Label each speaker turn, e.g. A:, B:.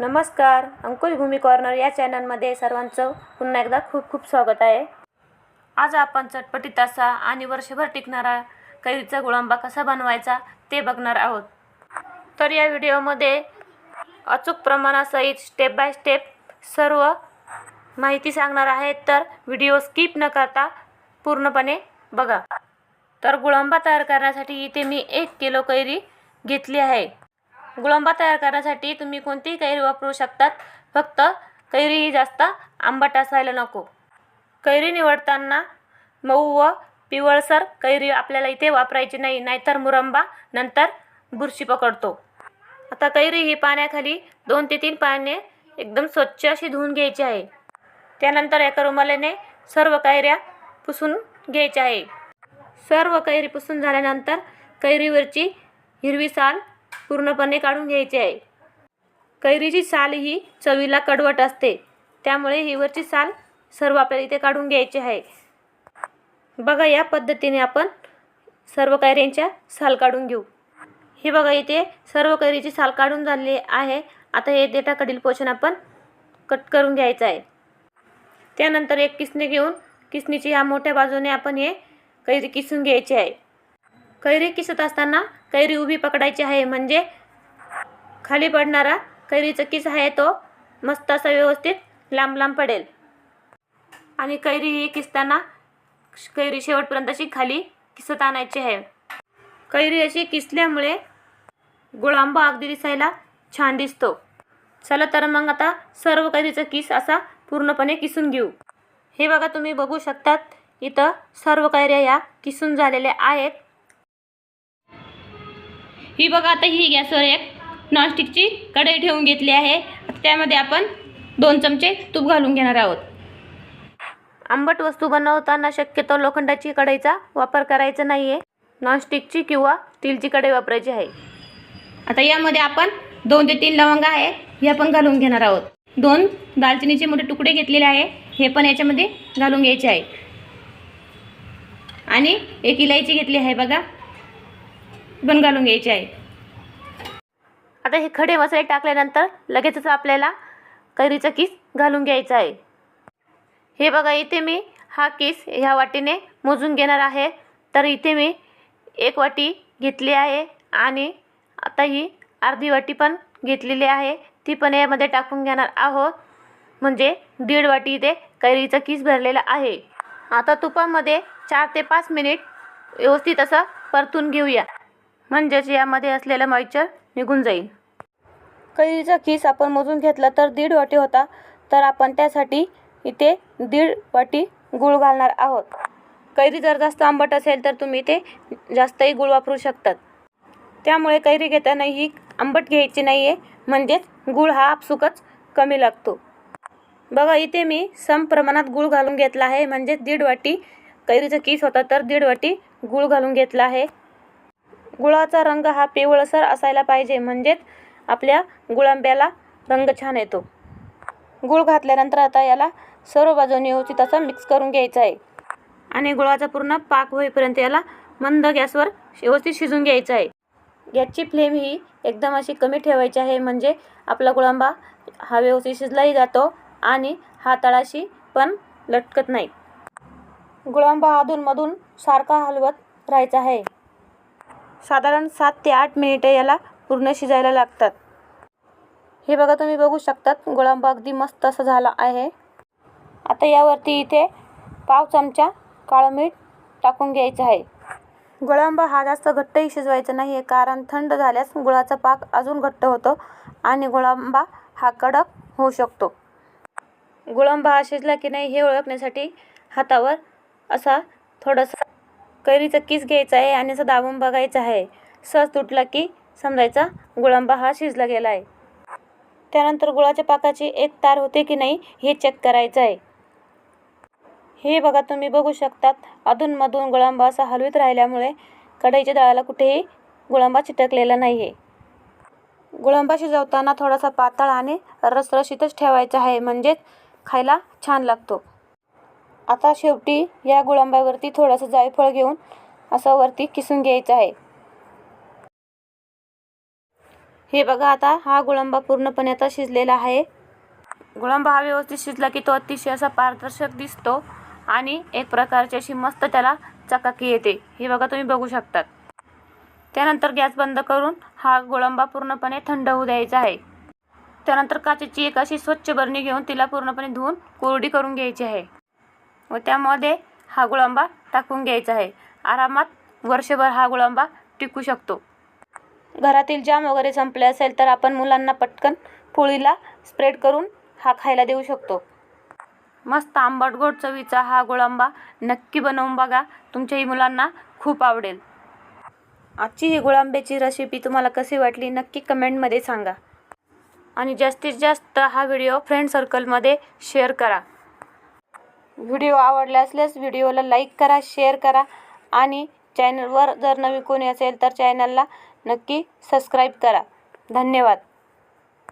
A: नमस्कार अंकुश भूमी कॉर्नर या चॅनलमध्ये सर्वांचं पुन्हा एकदा खूप खूप स्वागत आहे. आज आपण चटपटीत असा आणि वर्षभर टिकणारा कैरीचा गुळांबा कसा बनवायचा ते बघणार आहोत. तर या व्हिडिओमध्ये अचूक प्रमाणासहित स्टेप बाय स्टेप सर्व माहिती सांगणार आहे तर व्हिडिओ स्किप न करता पूर्णपणे बघा. तर गुळांबा तयार करण्यासाठी इथे मी एक किलो कैरी घेतली आहे. गुळंबा तयार करण्यासाठी तुम्ही कोणतीही कैरी वापरू शकतात. फक्त कैरी ही जास्त आंबट असायला नको. कैरी निवडताना मऊ व पिवळसर कैरी आपल्याला इथे वापरायची नाही नाहीतर मुरंबा नंतर बुरशी पकडतो. आता कैरी ही पाण्याखाली दोन ते तीन पाने एकदम स्वच्छ अशी धुवून घ्यायची आहे. त्यानंतर एका रुमालाने सर्व कैऱ्या पुसून घ्यायच्या आहे. सर्व कैरी पुसून झाल्यानंतर कैरीवरची हिरवी साल पूर्णपणे काढून घ्यायची आहे. कैरीची साल ही चवीला कडवट असते. त्यामुळे ही वरची साल सर्व आपल्याला इथे काढून घ्यायची आहे. बघा या पद्धतीने आपण सर्व कैऱ्यांच्या साल काढून घेऊ. हे बघा इथे सर्व कैरीची साल काढून झालेली आहे. आता हे देठाकडील पोषण आपण कट करून घ्यायचं आहे. त्यानंतर एक किसणी घेऊन किसणीची ह्या मोठ्या बाजूने आपण हे कैरी किसून घ्यायची आहे. कैरी किसत असताना कैरी उभी पकडायची आहे. म्हणजे खाली पडणारा कैरीचं किस आहे तो मस्त असा व्यवस्थित लांब लांब पडेल. आणि कैरी ही किसताना कैरी शेवटपर्यंत अशी खाली किसत आणायची आहे. कैरी अशी किसल्यामुळे गुळांबा अगदी दिसायला छान दिसतो. चला तर मग आता सर्व कैरीचा किस असा पूर्णपणे किसून घेऊ. हे बघा तुम्ही बघू शकतात इथं सर्व कैऱ्या या किसून झालेल्या आहेत. ही बघा आता ही गॅसवर एक नॉनस्टिकची कढई ठेवून घेतली आहे. त्यामध्ये आपण दोन चमचे तूप घालून घेणार आहोत. आंबट वस्तू बनवताना शक्यतो लोखंडाची कढईचा वापर करायचा नाही आहे नॉनस्टिकची किंवा स्टीलची कढई वापरायची आहे. आता यामध्ये आपण दोन ते तीन लवंग आहे हे आपण घालून घेणार आहोत. दोन दालचिनीचे मोठे तुकडे घेतलेले आहे हे पण याच्यामध्ये घालून घ्यायचे आहे. आणि एक इलायची घेतली आहे बघा. पण घालून घ्यायचे आहे आता हे खडे मसाले टाकल्यानंतर लगेचच आपल्याला कैरीचा किस घालून घ्यायचा आहे. हे बघा इथे मी हा किस ह्या वाटीने मोजून घेणार आहे. तर इथे मी एक वाटी घेतली आहे आणि आता ही अर्धी वाटी पण घेतलेली आहे. ती पण यामध्ये टाकून घेणार आहोत. म्हणजे दीड वाटी इथे कैरीचा किस भरलेला आहे. आता तुपामध्ये चार ते पाच मिनिट व्यवस्थित असं परतून घेऊया. म्हणजेच यामध्ये असलेलं मॉइश्चर निघून जाईल. कैरीचा किस आपण मोजून घेतला तर दीड वाटी होता. तर आपण त्यासाठी इथे दीड वाटी गूळ घालणार आहोत. कैरी जर जास्त आंबट असेल तर तुम्ही इथे जास्तही गूळ वापरू शकतात. त्यामुळे कैरी घेताना ही आंबट घ्यायची नाही आहे म्हणजेच गूळ हा आपसुकच कमी लागतो. बघा इथे मी सम प्रमाणात गूळ घालून घेतला आहे. म्हणजेच दीड वाटी कैरीचा किस होता तर दीड वाटी गूळ घालून घेतला आहे. गुळाचा रंग हा पिवळसर असायला पाहिजे. म्हणजेच आपल्या गुळांब्याला रंग छान येतो. गुळ घातल्यानंतर आता याला सर्व बाजूने व्यवस्थित असं मिक्स करून घ्यायचा आहे. आणि गुळाचा पूर्ण पाक होईपर्यंत याला मंद गॅसवर व्यवस्थित शिजून घ्यायचं आहे. गॅसची फ्लेम ही एकदम अशी कमी ठेवायची आहे. म्हणजे आपला गुळांबा हा व्यवस्थित शिजलाही जातो आणि हा तळाशी पण लटकत नाही. गुळांबा अधूनमधून सारखा हलवत राहायचा आहे. साधारण सात ते आठ मिनिटे याला पूर्ण शिजायला लागतात. हे बघा तुम्ही बघू शकतात गुळांबा अगदी मस्त असं झाला आहे. आता यावरती इथे पाव चमचा काळं मीठ टाकून घ्यायचं आहे. गुळांबा हा जास्त घट्टही शिजवायचा नाही आहे कारण थंड झाल्यास गुळाचा पाक अजून घट्ट होतो आणि गुळांबा हा कडक होऊ शकतो. गुळांबा हा शिजला की नाही हे ओळखण्यासाठी हातावर असा थोडंसं कैरीचा किस घ्यायचा आहे आणि असं दाबून बघायचं आहे. सहज तुटला की समजायचा गुळांबा हा शिजला गेला आहे. त्यानंतर गुळाच्या पाकाची एक तार होते की नाही हे चेक करायचं आहे. हे बघा तुम्ही बघू शकतात अधूनमधून गुळांबा असा हलवीत राहिल्यामुळे कढईच्या दळाला कुठेही गुळांबा चिटकलेला नाही आहे गुळांबा शिजवताना थोडासा पातळ आणि रसरशीतच ठेवायचा आहे म्हणजेच खायला छान लागतो. आता शेवटी या गुळांबावरती थोडंसं जायफळ घेऊन असं वरती किसून घ्यायचं आहे. हे बघा आता हा गुळंबा पूर्णपणे आता शिजलेला आहे. गुळंबा हा व्यवस्थित शिजला की तो अतिशय असा पारदर्शक दिसतो आणि एक प्रकारची अशी मस्त त्याला चकाकी येते. हे बघा तुम्ही बघू शकतात. त्यानंतर गॅस बंद करून हा गुळंबा पूर्णपणे थंड होऊ द्यायचा आहे. त्यानंतर काचेची एक अशी स्वच्छ बरणी घेऊन तिला पूर्णपणे धुवून कोरडी करून घ्यायची आहे. व त्यामध्ये हा गुळांबा टाकून घ्यायचा आहे. आरामात वर्षभर हा गुळांबा टिकू शकतो. घरातील जाम वगैरे संपले असेल तर आपण मुलांना पटकन पोळीला स्प्रेड करून हा खायला देऊ शकतो. मस्त आंबट गोड चवीचा हा गुळांबा नक्की बनवून बघा. तुमच्याही मुलांना खूप आवडेल. आजची ही गुळांब्याची रेसिपी तुम्हाला कशी वाटली नक्की कमेंटमध्ये सांगा. आणि जास्तीत जास्त हा व्हिडिओ फ्रेंड सर्कलमध्ये शेअर करा. व्हिडिओ आवडला असल्यास व्हिडिओला लाईक करा शेअर करा आणि चॅनलवर जर नवीन कोणी असेल तर चॅनलला नक्की सबस्क्राईब करा. धन्यवाद.